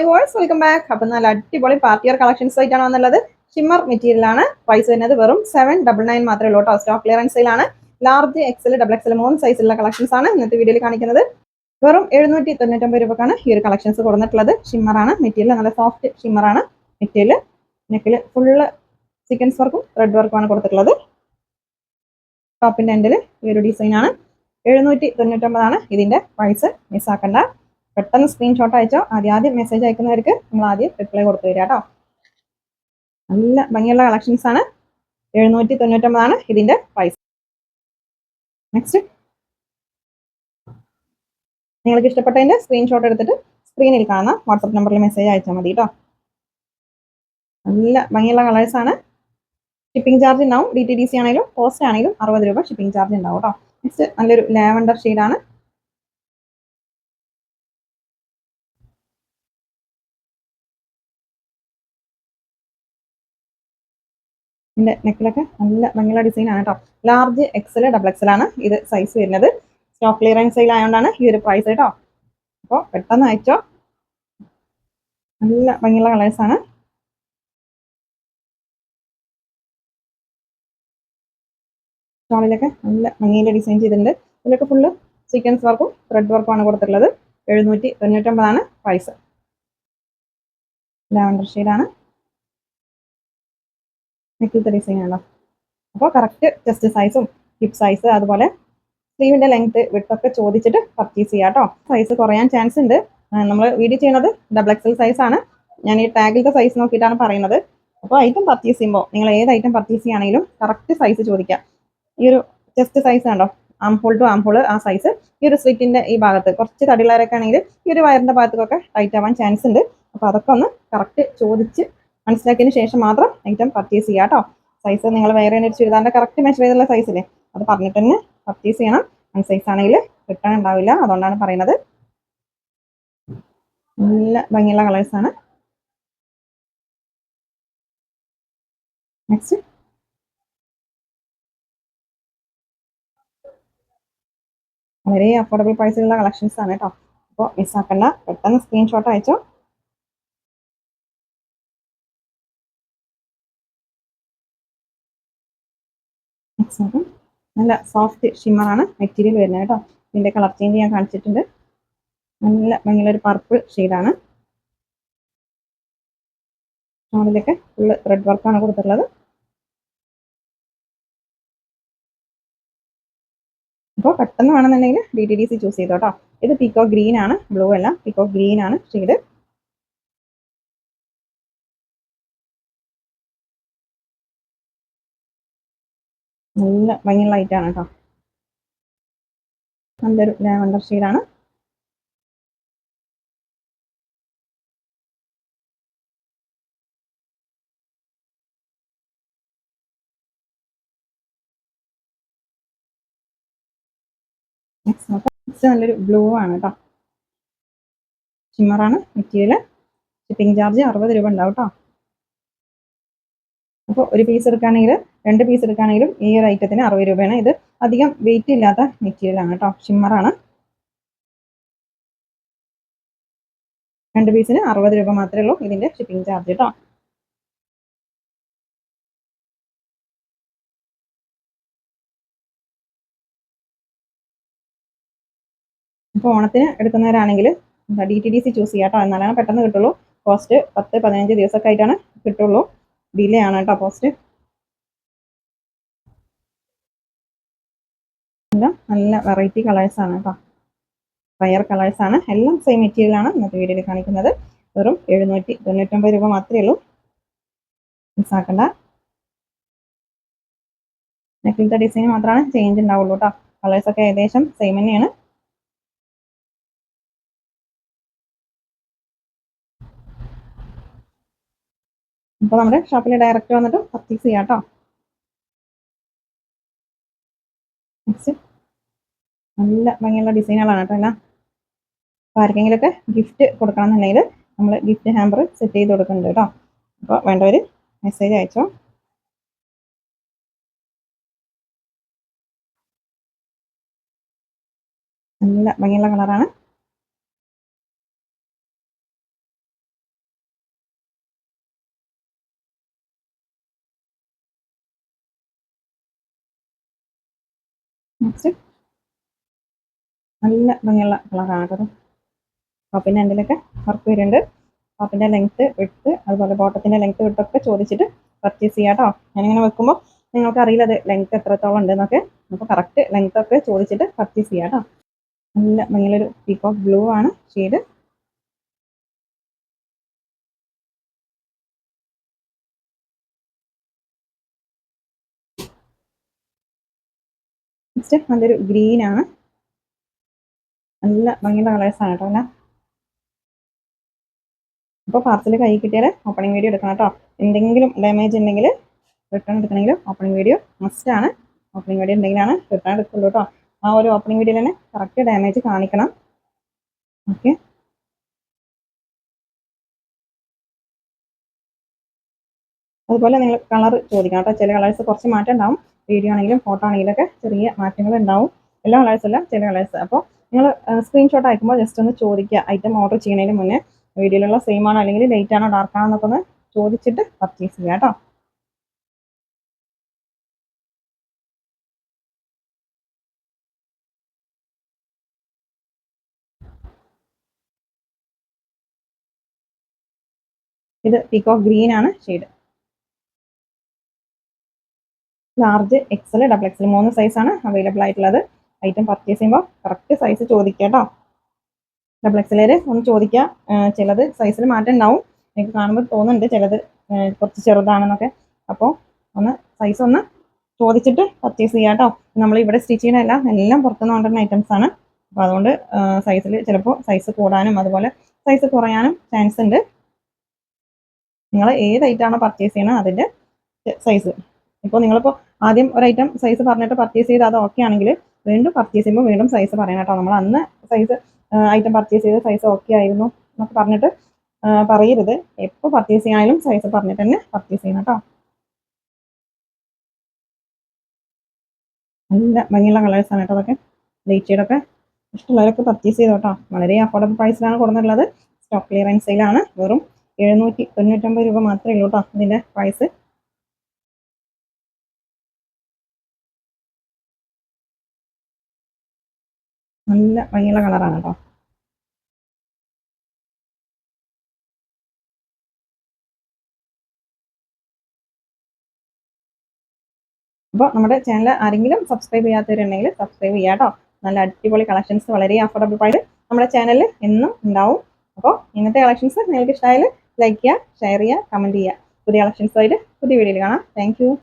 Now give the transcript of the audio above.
Hi voice welcome back അപ്പം നല്ല അടിപൊളി പാർട്ടി വെയർ കളക്ഷൻസ് ആയിട്ടാണ് വന്നുള്ളത് ഷിമ്മർ മെറ്റീരിയൽ ആണ്. പ്രൈസ് വരുന്നത് വെറും സെവൻ ഡബിൾ നയൻ മാത്രമേ ഉള്ളൂ കേട്ടോ. സ്റ്റോക്ക് ക്ലിയറൻസിലാണ് ലാർജ് എക്സൽ ഡബിൾ എക്സൽ മൂന്ന് സൈസിലുള്ള കളക്ഷൻസ് ആണ് ഇന്നത്തെ വീഡിയോയിൽ കാണിക്കുന്നത്. വെറും എഴുന്നൂറ്റി തൊണ്ണൂറ്റൊമ്പത് രൂപക്കാണ് ഈ ഒരു കളക്ഷൻസ് കൊടുത്തിട്ടുള്ളത്. ഷിമ്മറാണ് മെറ്റീരിയൽ നല്ല സോഫ്റ്റ് ഷിമ്മറാണ് മെറ്റീരിയൽ നെക്കിൽ ഫുള്ള് സീക്വൻസ് വർക്കും റെഡ് വർക്കും ആണ് കൊടുത്തിട്ടുള്ളത്. ടോപ്പിന്റെ എൻഡിൽ ഈ ഒരു ഡിസൈൻ ആണ്. എഴുന്നൂറ്റി തൊണ്ണൂറ്റൊമ്പതാണ് ഇതിന്റെ പ്രൈസ് മിസ്സാക്കണ്ട പെട്ടെന്ന് സ്ക്രീൻഷോട്ട് അയച്ചോ. ആദ്യം ആദ്യം മെസ്സേജ് അയക്കുന്നവർക്ക് നമ്മൾ ആദ്യം റിപ്ലൈ കൊടുത്തു തരാം കേട്ടോ. നല്ല ഭംഗിയുള്ള കളക്ഷൻസ് ആണ്. എഴുന്നൂറ്റി തൊണ്ണൂറ്റൊമ്പതാണ് ഇതിന്റെ പ്രൈസ് നെക്സ്റ്റ് നിങ്ങൾക്ക് ഇഷ്ടപ്പെട്ടതിന്റെ സ്ക്രീൻഷോട്ട് എടുത്തിട്ട് സ്ക്രീനിൽ കാണുന്ന വാട്സപ്പ് നമ്പറിൽ മെസ്സേജ് അയച്ചാൽ മതി കേട്ടോ. നല്ല ഭംഗിയുള്ള കളേഴ്സ് ആണ്. ഷിപ്പിംഗ് ചാർജ് ഉണ്ടാവും. ഡി ടി ഡി സി ആണെങ്കിലും പോസ്റ്റ് ആണെങ്കിലും അറുപത് രൂപ ഷിപ്പിംഗ് ചാർജ് ഉണ്ടാവും കേട്ടോ. നെക്സ്റ്റ് നല്ലൊരു ലാവൻഡർ ഷെയ്ഡാണ് ഇതിന്റെ നെക്കിലൊക്കെ നല്ല ഭംഗിയുള്ള ഡിസൈൻ ആണ് കേട്ടോ ലാർജ് എക്സൽ ഡബിൾ എക്സൽ ആണ് ഇത് സൈസ് വരുന്നത്. സ്റ്റോക്ക് ക്ലിയറൻസ് സെയിൽ ആയതുകൊണ്ടാണ് ഈ ഒരു പ്രൈസ് കേട്ടോ അപ്പോൾ പെട്ടെന്ന് അയച്ചോ. നല്ല ഭംഗിയുള്ള ആണ്. ഷോളിലൊക്കെ നല്ല ഭംഗിയിൽ ഡിസൈൻ ചെയ്തിട്ടുണ്ട്. ഇതിലൊക്കെ ഫുള്ള് സീക്വൻസ് വർക്കും ത്രെഡ് വർക്കും ആണ് കൊടുത്തിട്ടുള്ളത്. എഴുന്നൂറ്റി തൊണ്ണൂറ്റൊമ്പതാണ് പ്രൈസ് ലാവൻഡർ ഷെയ്ഡാണ് നെക്കിലത്തെ ഡിസൈൻ ആണല്ലോ. അപ്പോൾ കറക്റ്റ് ചെസ്റ്റ് സൈസും ഹിപ്പ് സൈസ് അതുപോലെ സ്ലീവിന്റെ ലെങ്ത്ത് വിട്ടൊക്കെ ചോദിച്ചിട്ട് പർച്ചേസ് ചെയ്യാം കേട്ടോ സൈസ് കുറയാൻ ചാൻസ് ഉണ്ട്. നമ്മൾ വീഡിയോ ചെയ്യുന്നത് ഡബിൾ എക്സൽ സൈസാണ് ഞാൻ ഈ ടാഗിലത്തെ സൈസ് നോക്കിയിട്ടാണ് പറയുന്നത്. അപ്പോൾ ഐറ്റം പർച്ചേസ് ചെയ്യുമ്പോൾ നിങ്ങൾ ഏത് ഐറ്റം പർച്ചേസ് ചെയ്യുകയാണെങ്കിലും കറക്റ്റ് സൈസ് ചോദിക്കാം. ഈ ഒരു ചെസ്റ്റ് സൈസ് കണ്ടോ ആംഹോൾ ടു ആംഹോൾ ആ സൈസ് ഈ ഒരു സ്ലിറ്റിന്റെ ഈ ഭാഗത്ത് കുറച്ച് തടിയുള്ളവരൊക്കെ ആണെങ്കിൽ ഈ ഒരു വയറിന്റെ ഭാഗത്തൊക്കെ ടൈറ്റ് ആവാൻ ചാൻസ് ഉണ്ട്. അപ്പോൾ അതൊക്കെ ഒന്ന് കറക്റ്റ് ചോദിച്ച് മനസ്സിലാക്കിയതിന് ശേഷം മാത്രം ഐറ്റം പർച്ചേസ് ചെയ്യുക കേട്ടോ സൈസ് നിങ്ങൾ വേറെ ഒരു ചുരിദാറിന്റെ കറക്റ്റ് മെഷർ ചെയ്തുള്ള സൈസില്ലേ അത് പറഞ്ഞിട്ട് തന്നെ പർച്ചേസ് ചെയ്യണം. വൺ സൈസ് ആണെങ്കിൽ റിട്ടേൺ ഉണ്ടാവില്ല. അതുകൊണ്ടാണ് പറയുന്നത്. നല്ല ഭംഗിയുള്ള ആണ്. നെക്സ്റ്റ് വളരെ അഫോർഡബിൾ പ്രൈസിലുള്ള കളക്ഷൻസ് ആണ് കേട്ടോ അപ്പോൾ മിസ്സാക്കണ്ട പെട്ടെന്ന് സ്ക്രീൻഷോട്ട് അയച്ചോ. നെക്സ്റ്റ് നല്ല സോഫ്റ്റ് ഷിമ്മറാണ് മെറ്റീരിയൽ വരുന്നത് കേട്ടോ. ഇതിന്റെ കളർ ചേഞ്ച് ഞാൻ കാണിച്ചിട്ടുണ്ട്. നല്ല ഭംഗിയുള്ള ഒരു പർപ്പിൾ ഷെയ്ഡാണ് മോഡലൊക്കെ ഫുള്ള് റെഡ് വർക്കാണ് കൊടുത്തിട്ടുള്ളത്. അപ്പോൾ പെട്ടെന്ന് വേണമെന്നുണ്ടെങ്കിൽ D T D C choose ചെയ്തോട്ടോ ഇത് പീക്കോ ഗ്രീൻ ആണ് ബ്ലൂ അല്ല പീക്കോ ഗ്രീൻ ആണ് ഷെയ്ഡ് നല്ല ഭംഗിയുള്ള ലൈറ്റാണ് കേട്ടോ നല്ലൊരു ലാവണ്ടർ ഷെയ്ഡാണ് നെക്സ്റ്റ് നല്ലൊരു ബ്ലൂ ആണ് കേട്ടോ ഷിമ്മറാണ് മെറ്റീരിയൽ ഷിപ്പിംഗ് ചാർജ് അറുപത് രൂപ ഉണ്ടാവും കേട്ടോ അപ്പോൾ ഒരു പീസ് എടുക്കുകയാണെങ്കിൽ രണ്ട് പീസ് എടുക്കുകയാണെങ്കിലും ഈ ഒരു ഐറ്റത്തിന് അറുപത് രൂപയാണ്. ഇത് അധികം വെയിറ്റ് ഇല്ലാത്ത മെറ്റീരിയലാണ് കേട്ടോ ഷിമ്മറാണ് രണ്ട് പീസിന് അറുപത് രൂപ മാത്രമേ ഉള്ളൂ ഇതിന്റെ ഷിപ്പിംഗ് ചാർജ് കേട്ടോ അപ്പോൾ ഓണത്തിന് എടുക്കുന്നവരാണെങ്കിൽ D T D C choose ചെയ്യാം കേട്ടോ എന്നാലാണ് പെട്ടെന്ന് കിട്ടുള്ളൂ. കോസ്റ്റ് പത്ത് പതിനഞ്ച് ദിവസമൊക്കെ ആയിട്ടാണ് കിട്ടുള്ളൂ. ഡിലേ ആണ് കേട്ടോ പോസ്റ്റ് നല്ല വെറൈറ്റി കളേഴ്സ് ആണ് കേട്ടോ. റയർ കളേഴ്സ് ആണ്. എല്ലാം സെയിം മെറ്റീരിയൽ ആണ് ഇന്നത്തെ വീഡിയോയിൽ കാണിക്കുന്നത്. വെറും എഴുന്നൂറ്റി തൊണ്ണൂറ്റൊമ്പത് രൂപ മാത്രമേ ഉള്ളൂ. മിസ്സാക്കണ്ട നെക്കിലത്തെ ഡിസൈൻ മാത്രമാണ് ചേഞ്ച് ഉണ്ടാവുള്ളൂ കേട്ടോ. കളേഴ്സ് ഒക്കെ ഏകദേശം സെയിം തന്നെയാണ്. അപ്പോൾ നമ്മുടെ ഷോപ്പിൽ ഡയറക്റ്റ് വന്നിട്ട് പർച്ചേസ് ചെയ്യാം കേട്ടോ. നല്ല ഭംഗിയുള്ള ഡിസൈനുകളാണ് കേട്ടോ എല്ലാം. അപ്പോൾ ആർക്കെങ്കിലുമൊക്കെ ഗിഫ്റ്റ് കൊടുക്കണം എന്നുണ്ടെങ്കിൽ നമ്മൾ ഗിഫ്റ്റ് ഹാമ്പർ സെറ്റ് ചെയ്ത് കൊടുക്കുന്നുണ്ട് കേട്ടോ. അപ്പോൾ വേണ്ടവർ മെസ്സേജ് അയച്ചോ. നല്ല ഭംഗിയുള്ള കളറാണ് നെക്സ്റ്റ് നല്ല ഭംഗിയുള്ള കളറാണ് കേട്ടോ. ടോപ്പിന്റെ എൻഡിലൊക്കെ വർക്ക് വരുന്നുണ്ട്. ടോപ്പിന്റെ ലെങ്ത്ത് വിട്ട് അതുപോലെ ബോട്ടത്തിന്റെ ലെങ്ത്ത് വിട്ടൊക്കെ ചോദിച്ചിട്ട് പർച്ചേസ് ചെയ്യാം കേട്ടോ ഞാനിങ്ങനെ വെക്കുമ്പോൾ നിങ്ങൾക്ക് അറിയില്ല അത് ലെങ്ത്ത് എത്രത്തോളം ഉണ്ടെന്നൊക്കെ. അപ്പോൾ കറക്റ്റ് ലെങ്ത്തൊക്കെ ചോദിച്ചിട്ട് പർച്ചേസ് ചെയ്യാം കേട്ടോ നല്ല ഭംഗിയുള്ളൊരു പീക്കോക്ക് ബ്ലൂ ആണ്. ഷെയ്ഡ് നെക്സ്റ്റ് നല്ലൊരു ഗ്രീൻ ആണ്. നല്ല ഭംഗിയുള്ള കളേഴ്സാണ് കേട്ടോ അല്ല? അപ്പോൾ പാർസൽ കൈ കിട്ടിയാൽ ഓപ്പണിംഗ് വീഡിയോ എടുക്കണം കേട്ടോ. എന്തെങ്കിലും ഡാമേജ് ഉണ്ടെങ്കിൽ റിട്ടേൺ എടുക്കണമെങ്കിൽ ഓപ്പണിംഗ് വീഡിയോ മസ്റ്റ് ആണ്. ഓപ്പണിംഗ് വീഡിയോ ഉണ്ടെങ്കിലാണ് റിട്ടേൺ എടുക്കുള്ളൂ കേട്ടോ. ആ ഒരു ഓപ്പണിംഗ് വീഡിയോയിൽ തന്നെ കറക്റ്റ് ഡാമേജ് കാണിക്കണം. ഓക്കെ അതുപോലെ നിങ്ങൾ കളർ ചോദിക്കണം കേട്ടോ. ചില കളേഴ്സ് കുറച്ച് മാറ്റം ഉണ്ടാവും. വീഡിയോ ആണെങ്കിലും ഫോട്ടോ ആണെങ്കിലും ഒക്കെ ചെറിയ മാറ്റങ്ങൾ ഉണ്ടാവും എല്ലാ കളേഴ്സ് അല്ല ചില കളേഴ്സ്. അപ്പോൾ നിങ്ങൾ സ്ക്രീൻഷോട്ട് അയക്കുമ്പോൾ ജസ്റ്റ് ഒന്ന് ചോദിക്കുക. ഐറ്റം ഓർഡർ ചെയ്യുന്നതിന് മുന്നേ വീഡിയോയിലുള്ള സെയിം ആണോ അല്ലെങ്കിൽ ലൈറ്റ് ആണോ ഡാർക്ക് ആണോ എന്നൊക്കെ ഒന്ന് ചോദിച്ചിട്ട് പർച്ചേസ് ചെയ്യുക കേട്ടോ. ഇത് പീക്കോ ഗ്രീൻ ആണ് shade large XL double XL മൂന്ന് സൈസാണ് അവൈലബിൾ ആയിട്ടുള്ളത്. ഐറ്റം പർച്ചേസ് ചെയ്യുമ്പോൾ കറക്റ്റ് സൈസ് ചോദിക്കുക കേട്ടോ ഡബിൾ എക്സലേര് ഒന്ന് ചോദിക്കുക. ചിലത് സൈസിൽ മാറ്റം ഉണ്ടാവും. എനിക്ക് കാണുമ്പോൾ തോന്നുന്നുണ്ട് ചിലത് കുറച്ച് ചെറുതാണെന്നൊക്കെ. അപ്പോൾ ഒന്ന് സൈസ് ഒന്ന് ചോദിച്ചിട്ട് പർച്ചേസ് ചെയ്യാം കേട്ടോ നമ്മൾ ഇവിടെ സ്റ്റിച്ച് ചെയ്യണമല്ല എല്ലാം എല്ലാം പുറത്തുനിന്ന് കൊണ്ടുവരുന്ന ഐറ്റംസ് ആണ്. അപ്പോൾ അതുകൊണ്ട് സൈസിൽ ചിലപ്പോൾ സൈസ് കൂടാനും അതുപോലെ സൈസ് കുറയാനും ചാൻസ് ഉണ്ട്. നിങ്ങൾ ഏത് ഐറ്റമാണോ പർച്ചേസ് ചെയ്യണം അതിന്റെ സൈസ് ഇപ്പോൾ നിങ്ങളിപ്പോൾ ആദ്യം ഒരു ഐറ്റം സൈസ് പറഞ്ഞിട്ട് പർച്ചേസ് ചെയ്ത് അത് ഓക്കെ ആണെങ്കിൽ വീണ്ടും പർച്ചേസ് ചെയ്യുമ്പോൾ വീണ്ടും സൈസ് പറയണം കേട്ടോ. നമ്മൾ അന്ന് സൈസ് ഐറ്റം പർച്ചേസ് ചെയ്ത് സൈസ് ഓക്കെ ആയിരുന്നു എന്നൊക്കെ പറഞ്ഞിട്ട് പറയരുത്. എപ്പോൾ പർച്ചേസ് ചെയ്യാനും സൈസ് പറഞ്ഞിട്ട് തന്നെ പർച്ചേസ് ചെയ്യണം കേട്ടോ. നല്ല ഭംഗിയുള്ള കളേഴ്സാണ് കേട്ടോ അതൊക്കെ. ലൈറ്റ് ഷെയ്ഡൊക്കെ ഇഷ്ടമുള്ളവരൊക്കെ പർച്ചേസ് ചെയ്തോ കേട്ടോ. വളരെ അഫോർഡബിൾ പ്രൈസിലാണ് കൊടുത്തിട്ടുള്ളത്. സ്റ്റോക്ക് ക്ലിയറൻസിലാണ് വെറും എഴുന്നൂറ്റി തൊണ്ണൂറ്റൊമ്പത് രൂപ മാത്രമേ ഉള്ളൂ കേട്ടോ ഇതിന്റെ പ്രൈസ് നല്ല ഭംഗിയുള്ള കളറാണ് കേട്ടോ അപ്പോൾ നമ്മുടെ ചാനൽ ആരെങ്കിലും സബ്സ്ക്രൈബ് ചെയ്യാത്തവരുണ്ടെങ്കിൽ സബ്സ്ക്രൈബ് ചെയ്യാം കേട്ടോ നല്ല അടിപൊളി കളക്ഷൻസ് വളരെ അഫോർഡബിൾ ആയിട്ട് നമ്മുടെ ചാനലിൽ എന്നും ഉണ്ടാവും. അപ്പോൾ ഇന്നത്തെ കളക്ഷൻസ് നിങ്ങൾക്ക് ഇഷ്ടമായാൽ ലൈക്ക് ചെയ്യുക ഷെയർ ചെയ്യുക കമന്റ് ചെയ്യുക പുതിയ കളക്ഷൻസ് ആയിട്ട് പുതിയ വീഡിയോയിൽ കാണാം. താങ്ക്